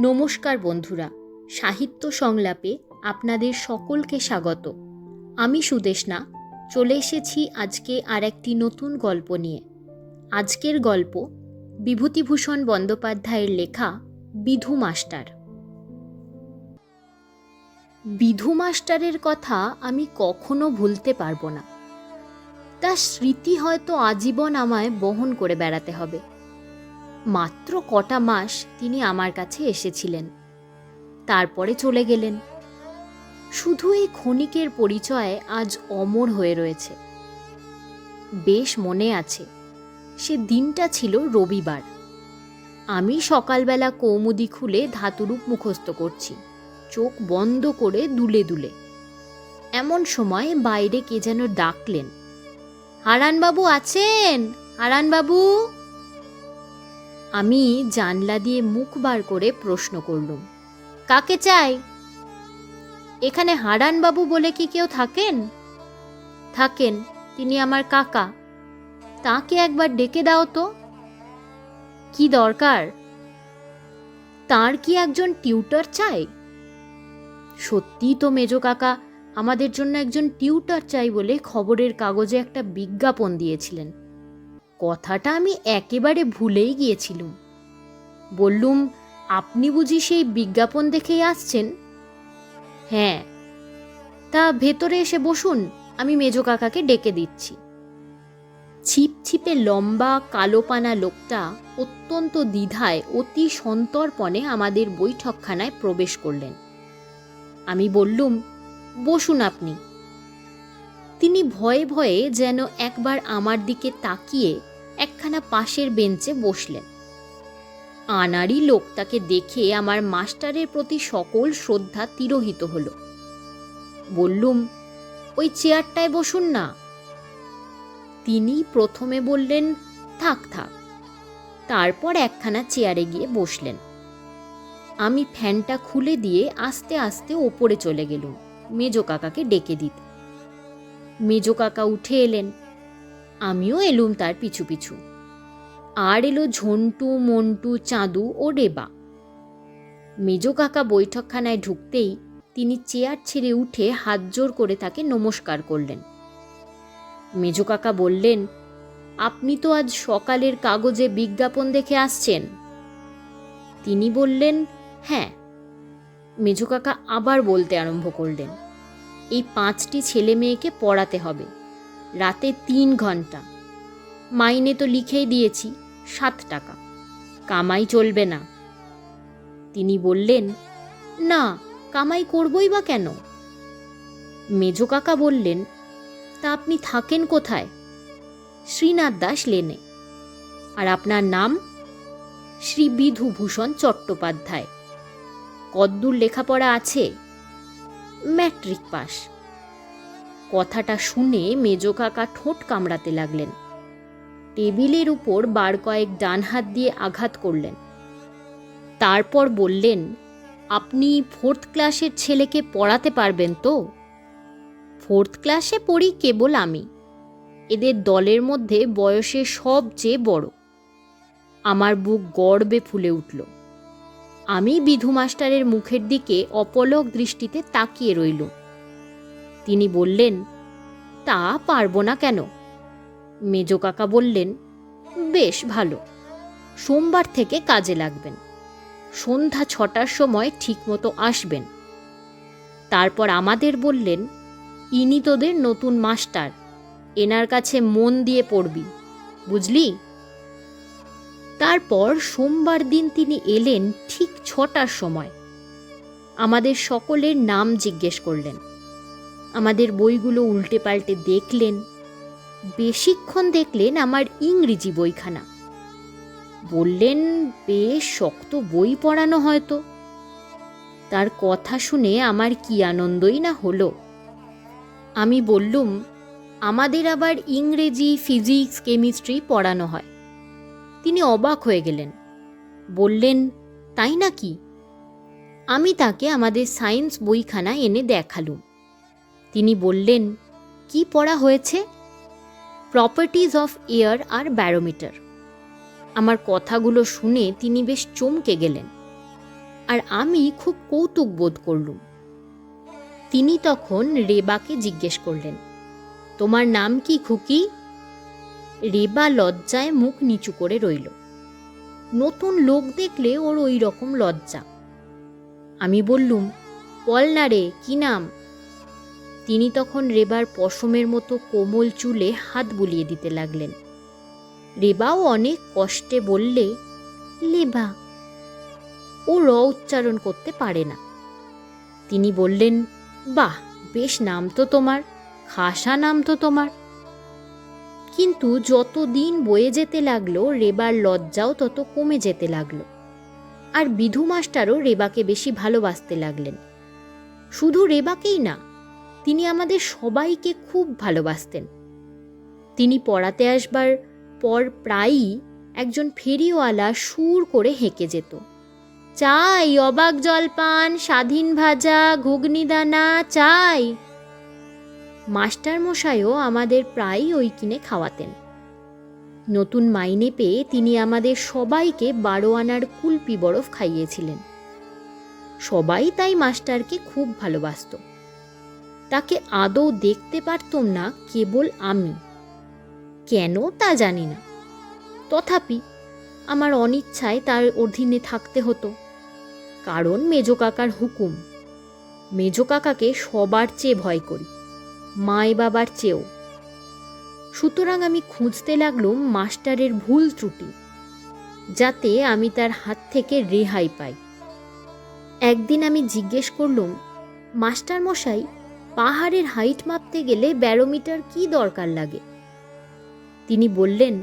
নমস্কার বন্ধুরা, সাহিত্য সংলাপে আপনাদের সকলকে স্বাগত। আমি সুদেশনা চলে এসেছি আজকে আর একটি নতুন গল্প নিয়ে। আজকের গল্প বিভূতিভূষণ বন্দ্যোপাধ্যায়ের লেখা বিধু মাস্টার। বিধু মাস্টারের কথা আমি কখনো ভুলতে পারব না। তার স্মৃতি হয়তো আজীবন আমায় বহন করে বেড়াতে হবে। মাত্র কটা মাস তিনি আমার কাছে এসেছিলেন। তারপরে চলে গেলেন। শুধু এই ক্ষণিকের পরিচয় আজ অমর হয়ে রয়েছে। বেশ মনে আছে, সে দিনটা ছিল রবিবার। আমি সকালবেলা কৌমুদি খুলে ধাতুরূপ মুখস্থ করছি, চোখ বন্ধ করে দুলে দুলে। এমন সময় বাইরে কে যেন ডাকলেন, হারানবাবু আছেন? হারানবাবু? আমি জানলা দিয়ে মুখ বার করে প্রশ্ন করলুম, কাকে চাই? এখানে হারানবাবু বলে কি কেউ থাকেন? থাকেন, তিনি আমার কাকা। তাকে একবার ডেকে দাও তো। কি দরকার? তার কি একজন টিউটার চাই? সত্যিই তো মেজ কাকা, আমাদের জন্য একজন টিউটার চাই বলে খবরের কাগজে একটা বিজ্ঞাপন দিয়েছিলেন। কথাটা আমি একেবারে ভুলেই গিয়েছিলুম। বললুম, আপনি বুঝি সেই বিজ্ঞাপন দেখেই আসছেন? হ্যাঁ। তা ভেতরে এসে বসুন, আমি মেজ কাকাকে ডেকে দিচ্ছি। ছিপছিপে লম্বা, কালোপানা লোকটা অত্যন্ত দ্বিধায়, অতি সন্তর্পণে আমাদের বৈঠকখানায় প্রবেশ করলেন। আমি বললুম, বসুন আপনি। তিনি ভয়ে ভয়ে যেন একবার আমার দিকে তাকিয়ে একখানা পাশের বেঞ্চে বসলেন। আনারি লোকটাকে দেখে আমার মাস্টারের প্রতি সকল শ্রদ্ধা তিরোহিত হল। বললুম, ওই চেয়ারটায় বসুন না। তিনি প্রথমে বললেন, থাক থাক। তারপর একখানা চেয়ারে গিয়ে বসলেন। আমি ফ্যানটা খুলে দিয়ে আস্তে আস্তে ওপরে চলে গেলুম, মেজ কাকাকে ডেকে দিতে। মেজ কাকা উঠে এলেন আমিও এলুম তার পিছু পিছু। আর এলো ঝন্টু, মন্টু, চাঁদু ও রেবা মেজ কাকা বৈঠকখানায় ঢুকতেই তিনি চেয়ার ছেড়ে উঠে হাত জোর করে তাকে নমস্কার করলেন। মেজ কাকা বললেন, আপনি তো আজ সকালের কাগজে বিজ্ঞাপন দেখে আসছেন? তিনি বললেন হ্যাঁ। মেজ কাকা আবার বলতে আরম্ভ করলেন, এই পাঁচটি ছেলে মেয়েকে পড়াতে হবে। রাতে তিন ঘণ্টা। মাইনে তো লিখেই দিয়েছি সাত টাকা। কামাই চলবে না। তিনি বললেন, না, কামাই করবই বা কেন? মেজ কাকা বললেন, তা আপনি থাকেন কোথায়? শ্রীনাথ দাস লেনে। আর আপনার নাম? শ্রী বিধুভূষণ চট্টোপাধ্যায়। কদ্দূর লেখাপড়া আছে? Matric pass. কথাটা শুনে মেজ কাকা ঠোঁট কামড়াতে লাগলেন। টেবিলের উপর বার কয়েক ডান হাত দিয়ে আঘাত করলেন। তারপর বললেন, আপনি ফোর্থ ক্লাসের ছেলেকে পড়াতে পারবেন তো? ফোর্থ ক্লাসে পড়ি কেবল আমি। এদের দলের মধ্যে বয়সে সবচেয়ে বড়। আমার বুক গর্বে ফুলে উঠল। আমি বিধু মাস্টারের মুখের দিকে অপলক দৃষ্টিতে তাকিয়ে রইল তিনি বললেন, তা পারব না কেন? মেজ কাকা বললেন, বেশ ভালো, সোমবার থেকে কাজে লাগবেন, সন্ধ্যা ছটার সময় ঠিকমতো আসবেন। তারপর আমাদের বললেন, ইনি তোদের নতুন মাস্টার, এনার কাছে মন দিয়ে পড়বি, বুঝলি? তারপর সোমবার দিন তিনি এলেন ঠিক ছটার সময়। আমাদের সকলের নাম জিজ্ঞেস করলেন আমাদের বইগুলো উল্টে পাল্টে দেখলেন, বেশিক্ষণ দেখলেন আমার ইংরেজি বইখানা। বললেন, বেশ, শক্ত বই পড়ানো হয়তো। তার কথা শুনে আমার কি আনন্দই না হলো। আমি বললুম, আমাদের আবার ইংরেজি, ফিজিক্স, কেমিস্ট্রি পড়ানো হয়। তিনি অবাক হয়ে গেলেন। বললেন, তাই নাকি? আমি তাকে আমাদের সায়েন্স বইখানা এনে দেখালুম। তিনি বললেন, কি পড়া হয়েছে? প্রপার্টিজ অফ এয়ার আর ব্যারোমিটার আমার কথাগুলো শুনে তিনি বেশ চমকে গেলেন। আর আমি খুব কৌতুক বোধ করলুম। তিনি তখন রেবাকে জিজ্ঞেস করলেন, তোমার নাম কি খুকি? রেবা লজ্জায় মুখ নিচু করে রইল। নতুন লোক দেখলে ওর ওই রকম লজ্জা। আমি বললুম বল না রে কি নাম? তিনি তখন রেবার পশমের মতো কোমল চুলে হাত বুলিয়ে দিতে লাগলেন। রেবাও অনেক কষ্টে বললে, লেবা, ও র উচ্চারণ করতে পারে না। তিনি বললেন, বাহ, বেশ নাম তো তোমার, খাসা নাম তো তোমার। কিন্তু যত দিন বয়ে যেতে লাগল, রেবার লজ্জাও তত কমে যেতে লাগল। আর বিধু মাস্টারও রেবাকে বেশি ভালোবাসতে লাগলেন। শুধু রেবাকেই না তিনি আমাদের সবাইকে খুব ভালোবাসতেন। তিনি পড়াতে আসবার পর প্রায়ই একজন ফেরিওয়ালা সুর করে হেঁকে যেত। চাই অবাক জলপান, স্বাধীন ভাজা ঘুগনি দানা চাই। মাস্টার মশাইও আমাদের প্রায়ই ওই কিনে খাওয়াতেন। নতুন মাইনে পেয়ে তিনি আমাদের সবাইকে বারো আনার কুলপি বরফ খাইয়েছিলেন। সবাই তাই মাস্টারকে খুব ভালোবাসত। তাকে আদৌ দেখতে পারতাম না কেবল আমি। কেন তা জানি না। তথাপি আমার অনিচ্ছায় তার অধীনে থাকতে হতো। কারণ মেজো কাকার হুকুম, মেজো কাকাকে সবার চেয়ে ভয় করি, মায় বাবার চেয়েও। সুতরাং আমি খুঁজতে লাগলুম মাস্টারের ভুল ত্রুটি, যাতে আমি তার হাত থেকে রেহাই পাই। একদিন আমি জিজ্ঞেস করলুম মাস্টার মশাই পাহাড়ের হাইট মাপতে গেলে ব্যারোমিটার কি দরকার লাগে? তিনি বললেন,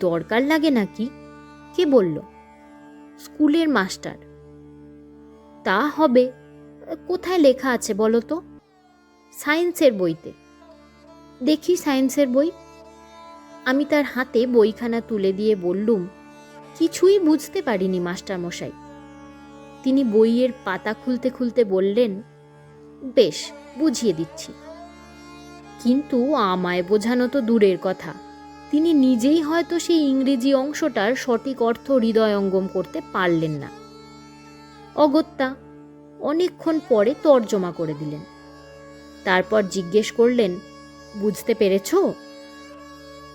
দরকার লাগে নাকি কে? বলল, স্কুলের মাস্টার। তা হবে। কোথায় লেখা আছে বলো তো? সায়েন্সের বইতে। দেখি সায়েন্সের বই। আমি তার হাতে বইখানা তুলে দিয়ে বললুম, কিছুই বুঝতে পারিনি মাস্টার মশাই তিনি বইয়ের পাতা খুলতে খুলতে বললেন, বেশ বুঝিয়ে দিচ্ছি। কিন্তু আমায় বোঝানো তো দূরের কথা। তিনি নিজেই হয়তো সেই ইংরেজি অংশটার সঠিক অর্থ হৃদয়ঙ্গম করতে পারলেন না। অগত্যা অনেকক্ষণ পরে তর্জমা করে দিলেন। তারপর জিজ্ঞেস করলেন, বুঝতে পেরেছ?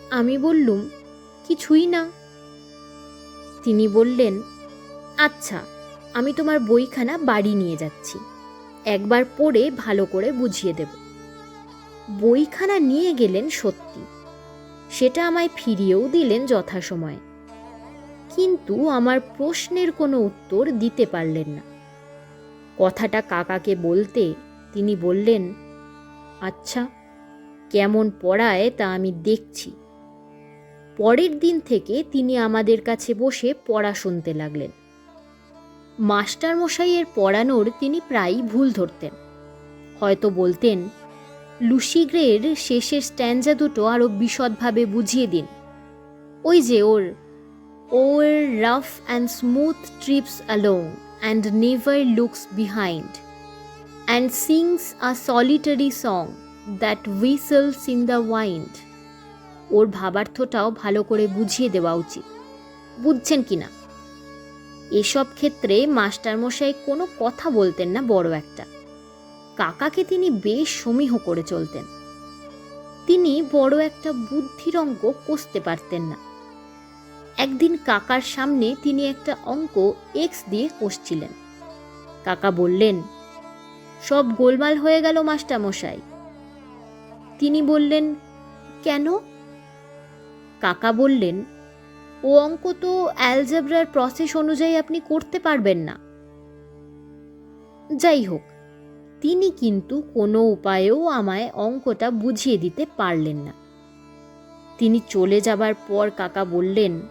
আমি বললুম, কিছুই না। তিনি বললেন আচ্ছা আমি তোমার বইখানা বাড়ি নিয়ে যাচ্ছি। একবার পড়ে ভালো করে বুঝিয়ে দেব। বইখানা নিয়ে গেলেন সত্যি। সেটা আমায় ফিরিয়েও দিলেন যথাসময়ে। কিন্তু আমার প্রশ্নের কোনো উত্তর দিতে পারলেন না। কথাটা কাকাকে বলতে তিনি বললেন আচ্ছা কেমন পড়ায় তা আমি দেখছি। পরের দিন থেকে তিনি আমাদের কাছে বসে পড়া শুনতে লাগলেন। মাস্টার মশাইয়ের পড়ানোর তিনি প্রায়ই ভুল ধরতেন। হয়তো বলতেন, লুসিগ্রের শেষের স্ট্যান্ডা দুটো আরও বিশদভাবে বুঝিয়ে দিন। ওই যে ওর ওর rough and smooth trips along and never looks behind and sings a solitary song that whistles in the wind. ওর ভাবার্থটাও ভালো করে বুঝিয়ে দেওয়া উচিত। বুঝছেন কি না? এসব ক্ষেত্রে মাস্টারমশাই কোনো কথা বলতেন না, বড় একটা। কাকাকে তিনি বেশ সমীহ করে চলতেন। তিনি বড় একটা বুদ্ধির অঙ্ক কষতে পারতেন না। একদিন কাকার সামনে তিনি একটা অঙ্ক এক্স দিয়ে কষছিলেন। কাকা বললেন, সব গোলমাল হয়ে গেল মাস্টারমশাই। তিনি বললেন, কেন? কাকা বললেন ও অঙ্ক তো অ্যালজেব্রার প্রসেস অনুযায়ী আপনি করতে পারবেন না। যাই হোক, তিনি কিন্তু কোনো উপায়েও আমায় অঙ্কটা বুঝিয়ে দিতে পারলেন না। তিনি চলে যাবার পর কাকা বললেন,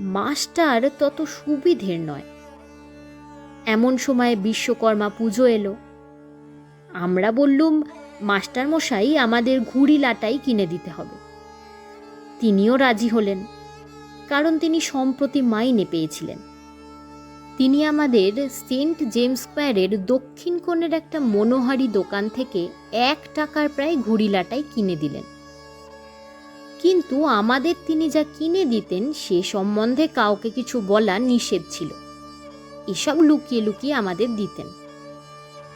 মাস্টার, তত সুবিধের নয়। এমন সময় বিশ্বকর্মা পুজো এলো। আমরা বললুম মাস্টার মশাই আমাদের ঘুড়ি লাটাই কিনে দিতে হবে। তিনিও রাজি হলেন। কারণ তিনি সম্প্রতি মাইনে পেয়েছিলেন। তিনি আমাদের সেন্ট জেমস স্কোয়ারের দক্ষিণ কোণের একটা মনোহারি দোকান থেকে এক টাকার প্রায় ঘুড়িলাটাই কিনে দিলেন। কিন্তু আমাদের তিনি যা কিনে দিতেন সে সম্বন্ধে কাউকে কিছু বলা নিষেধ ছিল। এসব লুকিয়ে লুকিয়ে আমাদের দিতেন।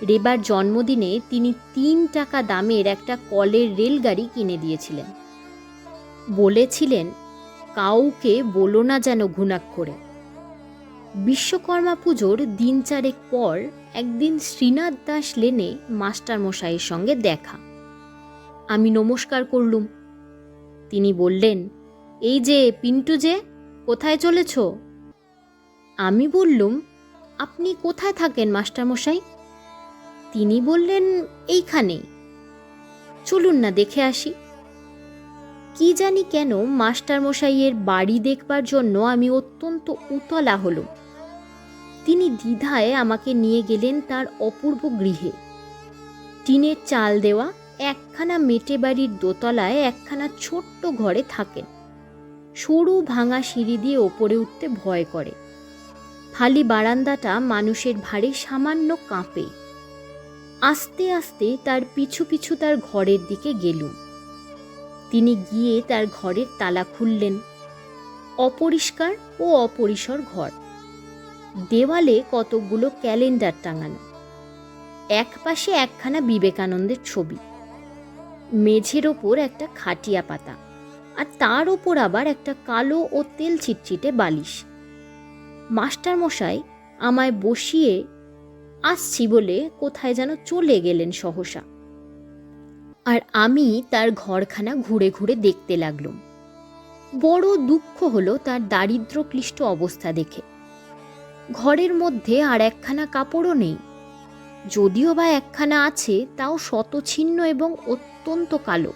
রেবার জন্মদিনে তিনি তিন টাকা দামের একটা কলের রেলগাড়ি কিনে দিয়েছিলেন। বলেছিলেন কাউকে বলো না যেন ঘুণাক্ষরে বিশ্বকর্মা পুজোর দিন চারেক পর একদিন শ্রীনাথ দাস লেনে মাস্টার মশাইয়ের সঙ্গে দেখা। আমি নমস্কার করলুম। তিনি বললেন, এই যে পিন্টু যে, কোথায় চলেছ? আমি বললুম, আপনি কোথায় থাকেন মাস্টারমশাই? তিনি বললেন, এইখানেই। চলুন না, দেখে আসি। কি জানি কেন মাস্টারমশাইয়ের বাড়ি দেখবার জন্য আমি অত্যন্ত উতলা হলো তিনি দ্বিধায় আমাকে নিয়ে গেলেন তার অপূর্ব গৃহে। টিনের চাল দেওয়া, একখানা মেটে বাড়ির দোতলায় একখানা ছোট্ট ঘরে থাকেন। সরু ভাঙা সিঁড়ি দিয়ে ওপরে উঠতে ভয় করে। ফালি বারান্দাটা মানুষের ভারে সামান্য কাঁপে। আস্তে আস্তে তার পিছু পিছু তার ঘরের দিকে গেলুম। তিনি গিয়ে তার ঘরের তালা খুললেন। অপরিষ্কার ও অপরিসর ঘর। দেওয়ালে কতকগুলো ক্যালেন্ডার টাঙানো। এক পাশে একখানা বিবেকানন্দের ছবি। মেঝের ওপর একটা খাটিয়া পাতা আর তার ওপর আবার একটা কালো ও তেল চিটচিটে বালিশ। মাস্টার মশাই আমায় বসিয়ে, আসছি বলে কোথায় যেন চলে গেলেন সহসা। আর আমি তার ঘরখানা ঘুরে ঘুরে দেখতে লাগলুম। বড় দুঃখ হলো তার দারিদ্র ক্লিষ্ট অবস্থা দেখে। ঘরের মধ্যে আর একখানা কাপড়ও নেই। যদিও বা একখানা আছে, তাও শতছিন্ন এবং অত্যন্ত কালো।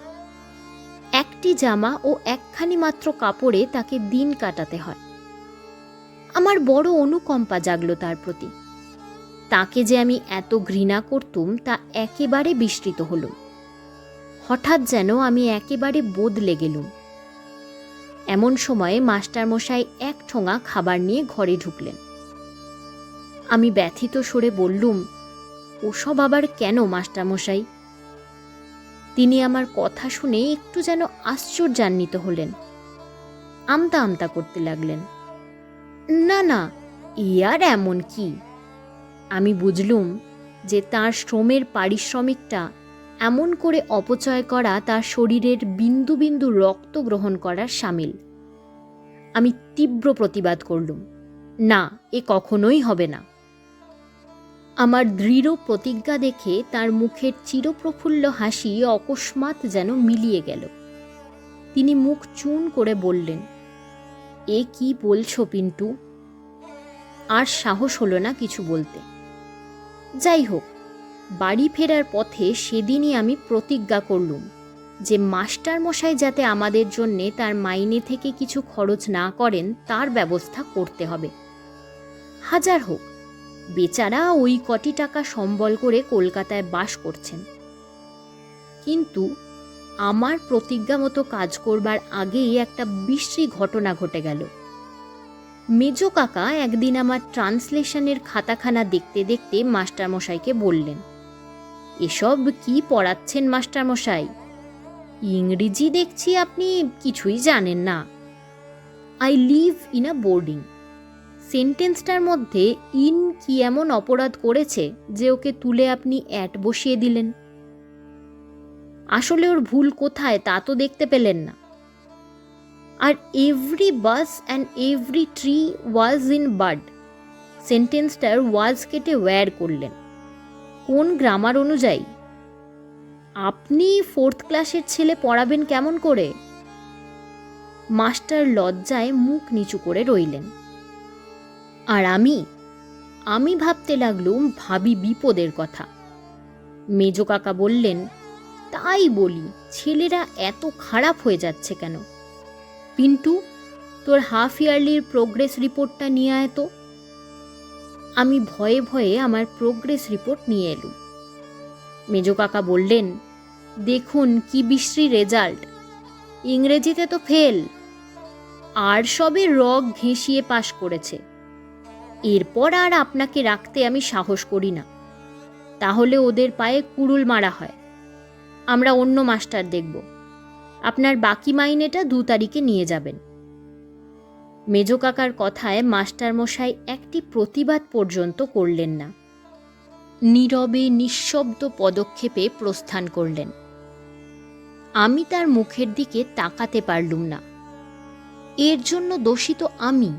একটি জামা ও একখানি মাত্র কাপড়ে তাকে দিন কাটাতে হয়। আমার বড় অনুকম্পা জাগলো তার প্রতি। তাকে যে আমি এত ঘৃণা করতুম, তা একেবারে বিস্তৃত হলো। হঠাৎ যেন আমি একেবারে বদলে গেলুম। এমন সময়ে মাস্টারমশাই এক ঠোঙা খাবার নিয়ে ঘরে ঢুকলেন। আমি ব্যথিত সরে বললুম, ওসব আবার কেন মাস্টারমশাই? তিনি আমার কথা শুনে একটু যেন আশ্চর্যান্বিত হলেন। আমতা আমতা করতে লাগলেন। না না ইয়ার এমন কি? আমি বুঝলুম যে তার শ্রমের পারিশ্রমিকটা এমন করে অপচয় করা তার শরীরের বিন্দু বিন্দু রক্ত গ্রহণ করার সামিল। আমি তীব্র প্রতিবাদ করলুম, না, এ কখনোই হবে না। আমার দৃঢ় প্রতিজ্ঞা দেখে তার মুখের চিরপ্রফুল্ল হাসি অকস্মাৎ যেন মিলিয়ে গেল। তিনি মুখ চুন করে বললেন, এ কি বলছো পিন্টু? আর সাহস হলো না কিছু বলতে। যাই হোক বাড়ি ফেরার পথে সেদিনই আমি প্রতিজ্ঞা করলুম যে মাস্টার মশাই যাতে আমাদের জন্যে তার মাইনে থেকে কিছু খরচ না করেন, তার ব্যবস্থা করতে হবে। হাজার হোক, বেচারা ওই কটি টাকা সম্বল করে কলকাতায় বাস করছেন। কিন্তু আমার প্রতিজ্ঞা মতো কাজ করবার আগেই একটা বিশ্রী ঘটনা ঘটে গেল। মেজো কাকা একদিন আমার ট্রান্সলেশনের খাতাখানা দেখতে দেখতে মাস্টারমশাইকে বললেন এসব কি পড়াচ্ছেন মাস্টারমশাই? ইংরেজি দেখছি আপনি কিছুই জানেন না। I live in a boarding সেন্টেন্সটার মধ্যে ইন কি এমন অপরাধ করেছে যে ওকে তুলে আপনি অ্যাট বসিয়ে দিলেন? আসলে ওর ভুল কোথায় তা তো দেখতে পেলেন না। আর every bush and every tree was in bud সেন্টেন্সটার was কেটে ওয়্যার করলেন। কোন গ্রামার অনুযায়ী? আপনি ফোর্থ ক্লাসের ছেলে পড়াবেন কেমন করে? মাস্টার লজ্জায় মুখ নিচু করে রইলেন। আর আমি আমি ভাবতে লাগলুম ভাবি বিপদের কথা। মেজ কাকা বললেন, তাই বলি, ছেলেরা এত খারাপ হয়ে যাচ্ছে কেন? পিন্টু, তোর হাফ ইয়ারলির প্রোগ্রেস রিপোর্টটা নিয়ে আয় তো। আমি ভয়ে ভয়ে আমার প্রোগ্রেস রিপোর্ট নিয়ে এলুম। মেজো কাকা বললেন, দেখুন কি বিশ্রী রেজাল্ট ইংরেজিতে তো ফেল আর সবে রগ ঘেঁষিয়ে পাশ করেছে। এরপর আর আপনাকে রাখতে আমি সাহস করি না। তাহলে ওদের পায়ে কুড়ুল মারা হয়। আমরা অন্য মাস্টার দেখব। আপনার বাকি মাইনেটা দু তারিখে নিয়ে যাবেন। মেজ কাকার কথায় মাস্টারমশাই একটি প্রতিবাদ পর্যন্ত করলেন না। নীরবে, নিঃশব্দ পদক্ষেপে প্রস্থান করলেন। আমি তার মুখের দিকে তাকাতে পারলুম না। এর জন্য দোষিত আমি।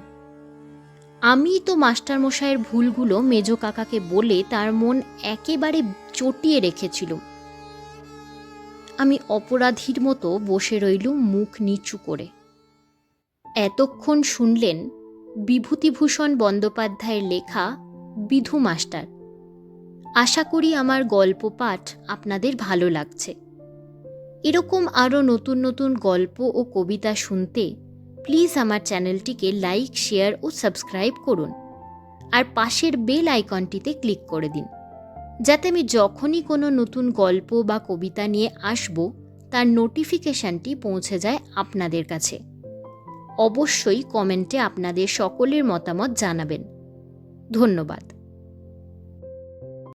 আমিই তো মাস্টারমশাইয়ের ভুলগুলো মেজ কাকাকে বলে তার মন একেবারে চটিয়ে রেখেছিলুম। আমি অপরাধীর মতো বসে রইলুম মুখ নিচু করে। এতক্ষণ শুনলেন বিভূতিভূষণ বন্দ্যোপাধ্যায়ের লেখা বিধু মাস্টার। আশা করি আমার গল্প পাঠ আপনাদের ভালো লাগছে। এরকম আরও নতুন নতুন গল্প ও কবিতা শুনতে প্লিজ আমার চ্যানেলটিকে লাইক, শেয়ার ও সাবস্ক্রাইব করুন। আর পাশের বেল আইকনটিতে ক্লিক করে দিন। যাতে আমি যখনই কোনো নতুন গল্প বা কবিতা নিয়ে আসব, তার নোটিফিকেশানটি পৌঁছে যায় আপনাদের কাছে। অবশ্যই কমেন্টে আপনাদের সকলের মতামত জানাবেন। ধন্যবাদ।